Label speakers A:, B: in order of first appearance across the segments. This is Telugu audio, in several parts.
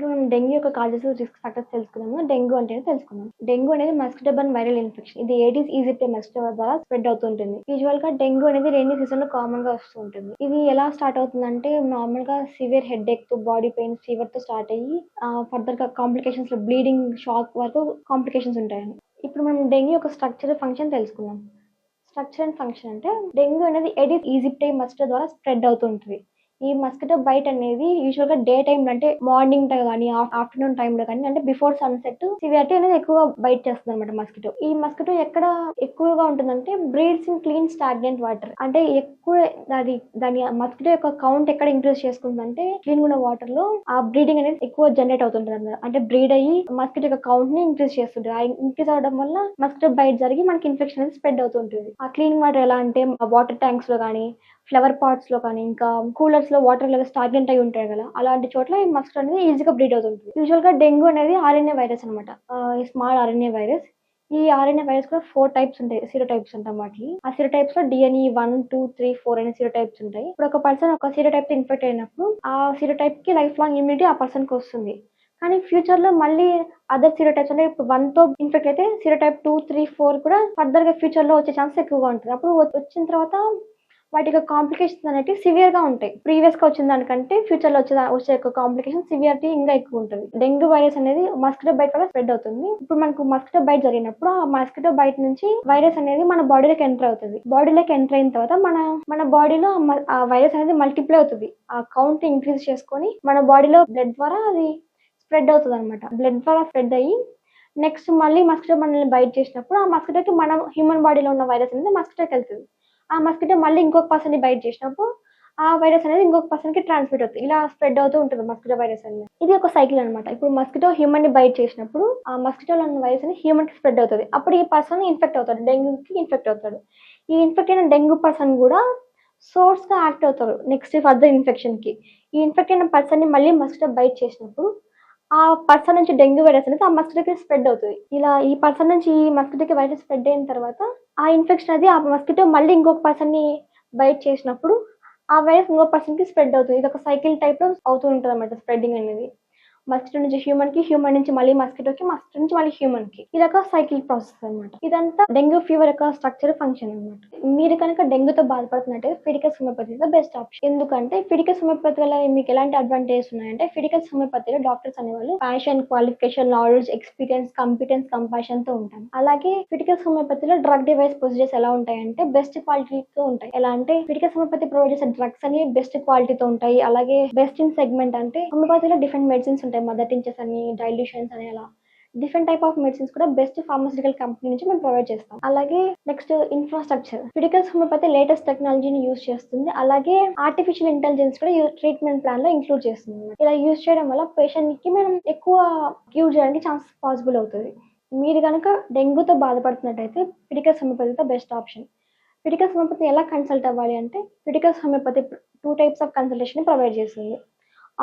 A: ఇప్పుడు మనం డెంగ్యూ యొక్క కాజెస్ రిస్క్ ఫ్యాక్టర్స్ తెలుసుకున్నాము డెంగ్యూ అంటే తెలుసుకున్నాం డెంగ్యూ అనేది మస్కిటో వైరల్ ఇన్ఫెక్షన్ ఇది ఏడీస్ ఈజిప్టే మస్కిటో ద్వారా స్ప్రెడ్ అవుతుంటుంది. యూజువల్గా డెంగ్యూ అనేది రెయినీ సీజన్లో కామన్గా వస్తూ ఉంటుంది. ఇది ఎలా స్టార్ట్ అవుతుందంటే నార్మల్గా సివియర్ హెడ్ ఎక్తో బాడీ పెయిన్ ఫీవర్తో స్టార్ట్ అయ్యి ఫర్దర్గా కాంప్లికేషన్స్లో బ్లీడింగ్ షాక్ వరకు కాంప్లికేషన్స్ ఉంటాయి. ఇప్పుడు మనం డెంగ్యూ యొక్క స్ట్రక్చర్ ఫంక్షన్ తెలుసుకుందాం. స్ట్రక్చర్ అండ్ ఫంక్షన్ అంటే డెంగ్యూ అనేది ఎడిస్ ఈజిప్టే మస్టర్ ద్వారా స్ప్రెడ్ అవుతుంటుంది. ఈ మస్కిటో బైట్ అనేది యూజువల్గా డే టైమ్ అంటే మార్నింగ్ టైం కానీ ఆఫ్టర్నూన్ టైమ్లో కానీ అంటే బిఫోర్ సన్సెట్ సివియారిటీ అనేది ఎక్కువగా బైట్ చేస్తుంది అనమాట మస్కిటో. ఈ మస్కిటో ఎక్కడ ఎక్కువగా ఉంటుందంటే breeds in clean stagnant water. అంటే ఎక్కువ దాని దాని మస్కిటో యొక్క కౌంట్ ఎక్కడ ఇంక్రీజ్ చేసుకుంటుందంటే క్లీన్ ఉన్న వాటర్లో ఆ బ్రీడింగ్ అనేది ఎక్కువ జనరేట్ అవుతుంటుంది అన్నమాట. అంటే బ్రీడ్ అయ్యి మస్కిటో యొక్క కౌంట్ని ఇంక్రీజ్ చేస్తుంటుంది. ఆ ఇంక్రీజ్ అవడం వల్ల మస్కిటో బైట్ జరిగి మనకి ఇన్ఫెక్షన్ అనేది స్ప్రెడ్ అవుతుంటుంది. ఆ క్లీన్ వాటర్ ఎలా అంటే వాటర్ ట్యాంక్స్లో కానీ ఫ్లవర్ పాట్స్లో కానీ ఇంకా కూలర్స్లో వాటర్ లెవెల్ స్టాగ్నెంట్ అయి ఉంటాయి కదా అలాంటి చోట్ల ఈ మస్కిటో అనేది ఈజీగా బ్రీడ్ అవుతుంది యూజువల్గా డెంగ్యూ అనేది ఆర్ఎన్ఏ వైరస్ అనమాట స్మాల్ ఆర్ఎన్ఏ వైరస్ ఈ ఆర్ఎన్ఏ వైరస్ కూడా ఫోర్ టైప్స్ ఉంటాయి సీరో టైప్స్ ఉంటాయి వాటికి. ఆ sero టైప్స్లో DENV one two three four అనే సీరో టైప్స్ ఉంటాయి. ఇప్పుడు ఒక పర్సన్ ఒక సీరో టైప్ ఇన్ఫెక్ట్ అయినప్పుడు ఆ సీరో టైప్కి లైఫ్ లాంగ్ ఇమ్యూనిటీ ఆ పర్సన్కి వస్తుంది. కానీ ఫ్యూచర్లో మళ్ళీ అదర్ సీరో టైప్స్ అంటే ఇప్పుడు వన్తో ఇన్ఫెక్ట్ అయితే sero type two three four కూడా ఫర్దర్గా ఫ్యూచర్లో వచ్చే ఛాన్స్ ఎక్కువగా ఉంటుంది. అప్పుడు వచ్చిన తర్వాత వాటి యొక్క కాంప్లికేషన్స్ అనేవి సివియర్గా ఉంటాయి. ప్రీవియస్గా వచ్చిన దానికంటే ఫ్యూచర్లో వచ్చే వచ్చే యొక్క కాంప్లికేషన్ సివియారిటీ ఇంకా ఎక్కువ ఉంటుంది. డెంగ్యూ వైరస్ అనేది మస్కిటో బైట్ వల్ల స్ప్రెడ్ అవుతుంది. ఇప్పుడు మనకు మస్కిటో బైట్ జరిగినప్పుడు ఆ మస్కిటో బైట్ నుంచి వైరస్ అనేది మన బాడీలోకి ఎంటర్ అవుతుంది. బాడీలోకి ఎంటర్ అయిన తర్వాత మన మన బాడీలో ఆ వైరస్ అనేది మల్టిప్లై అవుతుంది. ఆ కౌంట్ ఇంక్రీజ్ చేసుకొని మన బాడీలో బ్లడ్ ద్వారా అది స్ప్రెడ్ అవుతుంది అనమాట బ్లడ్ ద్వారా స్ప్రెడ్ అయ్యి నెక్స్ట్ మళ్ళీ మస్కిటో మనల్ని బైట్ చేసినప్పుడు ఆ మస్కిటోకి మన హ్యూమన్ బాడీలో ఉన్న వైరస్ అనేది మస్కిటోకి వెళ్తుంది. ఆ మస్కిటో మళ్ళీ ఇంకొక పర్సన్ బైట్ చేసినప్పుడు ఆ వైరస్ అనేది ఇంకొక పర్సన్కి ట్రాన్స్మిట్ అవుతుంది. ఇలా స్ప్రెడ్ అవుతూ ఉంటుంది మస్కిటో వైరస్ అనేది. ఇది ఒక సైకిల్ అన్నమాట. ఇప్పుడు మస్కిటో హ్యూమన్ని బైట్ చేసినప్పుడు ఆ మస్కిటోలో ఉన్న వైరస్ అనేది హ్యూమన్కి స్ప్రెడ్ అవుతుంది. అప్పుడు ఈ పర్సన్ ఇన్ఫెక్ట్ అవుతాడు. డెంగ్యూకి ఇన్ఫెక్ట్ అవుతాడు. ఈ ఇన్ఫెక్ట్ అయిన డెంగ్యూ పర్సన్ కూడా సోర్స్గా యాక్ట్ అవుతారు నెక్స్ట్ ఫర్దర్ ఇన్ఫెక్షన్కి. ఈ ఇన్ఫెక్ట్ అయిన పర్సన్ని మళ్ళీ మస్కిటో బైట్ చేసినప్పుడు ఆ పర్సన్ నుంచి డెంగ్యూ వైరస్ అనేది ఆ మస్కిటోకి స్ప్రెడ్ అవుతుంది. ఇలా ఈ పర్సన్ నుంచి ఈ మస్కిటోకి వైరస్ స్ప్రెడ్ అయిన తర్వాత ఆ ఇన్ఫెక్షన్ అది ఆ మస్కిటో మళ్ళీ ఇంకొక పర్సన్ని బైట్ చేసినప్పుడు ఆ వైరస్ ఇంకో పర్సన్కి స్ప్రెడ్ అవుతుంది. ఇది ఒక సైకిల్ టైప్లో అవుతూ ఉంటుంది అన్నమాట స్ప్రెడ్డింగ్ అనేది. మస్కిటో నుంచి హ్యూమన్కి హ్యూమన్ నుంచి మళ్ళీ మస్కిటోకి మస్కిటో నుంచి మళ్ళీ హ్యూమన్కి. ఇది ఒక సైకిల్ ప్రాసెస్ అన్నమాట. ఇదంతా డెంగ్యూ ఫీవర్ యొక్క స్ట్రక్చర్ ఫంక్షన్ అన్నమాట. మీరు కనుక డెంగ్యూతో బాధపడుతున్నట్టయితే Fidicus homeopathy the best option ఎందుకంటే ఫిడికస్ హోమియోపతి వల్ల మీకు ఎలాంటి అడ్వాంటేజ్ ఉన్నాయంటే ఫిడికస్ హోమియోపతిలో డాక్టర్స్ అనేవాళ్ళు passion qualification knowledge experience competence కంపాషన్తో ఉంటాం అలాగే ఫిడికస్ హోమియోపతిలో డ్రగ్ డివైస్ ప్రొసీజర్స్ ఎలా ఉంటాయంటే బెస్ట్ క్వాలిటీతో ఉంటాయి. ఎలా అంటే ఫిడికస్ హోమియోపతి ప్రొవైడ్ చేసే డ్రగ్స్ అని బెస్ట్ క్వాలిటీతో ఉంటాయి. అలాగే బెస్ట్ ఇన్ సెగ్మెంట్ అంటే హోమియోపతిలో డిఫరెంట్ మెడిసిన్స్ ఉంటాయి మదర్ టించెస్ అని డైల్యూషన్స్ అని అలా. డిఫరెంట్ టైప్ ఆఫ్ మెడిసిన్స్ కూడా బెస్ట్ ఫార్మసిటికల్ కంపెనీ నుంచి మేము ప్రొవైడ్ చేస్తాం. అలాగే next infrastructure Fidicus homeopathy latest టెక్నాలజీని యూస్ చేస్తుంది. అలాగే ఆర్టిఫిషియల్ ఇంటెలిజెన్స్ కూడా ట్రీట్మెంట్ ప్లాన్లో ఇంక్లూడ్ చేస్తుంది. ఇలా యూస్ చేయడం వల్ల పేషెంట్కి మనం ఎక్కువ క్యూర్ చేయడానికి ఛాన్స్ పాసిబుల్ అవుతుంది. మీరు కనుక డెంగ్యూతో బాధపడుతున్నట్టయితే ఫిడికల్స్ హోమియోపతితో బెస్ట్ ఆప్షన్ ఫిడికల్స్ హోమియోపతిని ఎలా కన్సల్ట్ అవ్వాలి అంటే Fidicus homeopathy two types of consultation provide చేస్తుంది.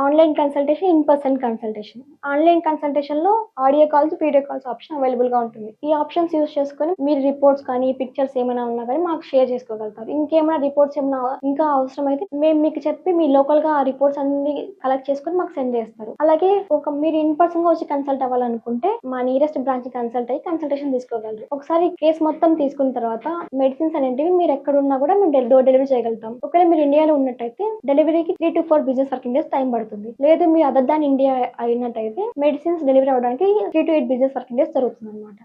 A: Online consultation in person consultation. Online కన్సల్టేషన్లో audio calls video calls option అవైలబుల్గా ఉంటుంది. ఈ ఆప్షన్స్ యూస్ చేసుకొని మీరు రిపోర్ట్స్ కానీ పిక్చర్స్ ఏమైనా ఉన్నా కానీ మాకు షేర్ చేసుకోగలుగుతారు. ఇంకేమైనా రిపోర్ట్స్ ఏమైనా ఇంకా అవసరం అయితే మేము మీకు చెప్పి మీ లోకల్గా ఆ రిపోర్ట్స్ అన్ని కలెక్ట్ చేసుకొని మాకు సెండ్ చేస్తారు. అలాగే ఒక మీరు ఇన్ పర్సన్గా వచ్చి కన్సల్ట్ అవ్వాలనుకుంటే మా నియరెస్ట్ బ్రాంచ్ కన్సల్ట్ అయ్యి కన్సల్టేషన్ తీసుకోగలరు. ఒకసారి కేసు మొత్తం తీసుకున్న తర్వాత మెడిసిన్స్ అనేటివి మీరు ఎక్కడ ఉన్నా కూడా మేము డోర్ డెలివరీ చేయగలుగుతాం. ఒకవేళ మీరు ఇండియాలో ఉన్నట్టయితే డెలివరీకి three to four business working days time పడుతుంది. లేదు మీ అదర్ దాన్ ఇండియా అయినట్టయితే మెడిసిన్స్ డెలివరీ అవడానికి three to eight business working days జరుగుతుంది అనమాట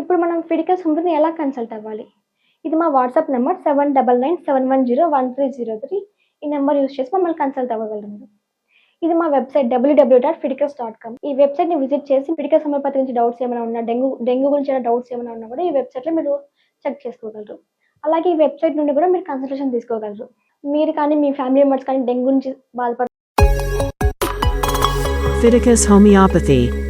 A: ఇప్పుడు మనం ఫిడికల్స్ ఉంటుంది ఎలా కన్సల్ట్ అవ్వాలి? ఇది మా WhatsApp number seven double nine seven one zero one three zero three ఈ నెంబర్ యూస్ చేసి మమ్మల్ని కన్సల్ట్ అవ్వగలరు. ఇది మా website WWW dot Fidicus dot com ఈ వెబ్సైట్ని విజిట్ చేసి ఫిడికస్ హోమియోపతి గురించి డౌట్స్ ఏమైనా ఉన్నా డెంగ్యూ డెంగ్యూ గురించి ఏమైనా డౌట్స్ ఏమైనా ఉన్నా కూడా ఈ వెబ్సైట్లో మీరు చెక్ చేసుకోగలరు. అలాగే ఈ వెబ్సైట్ నుండి కూడా మీరు కన్సల్టేషన్ తీసుకోగలరు. మీరు కానీ మీ ఫ్యామిలీ మెంబర్స్ కానీ డెంగ్యూ నుంచి బాధపడ
B: Pharmaceuticus homeopathy.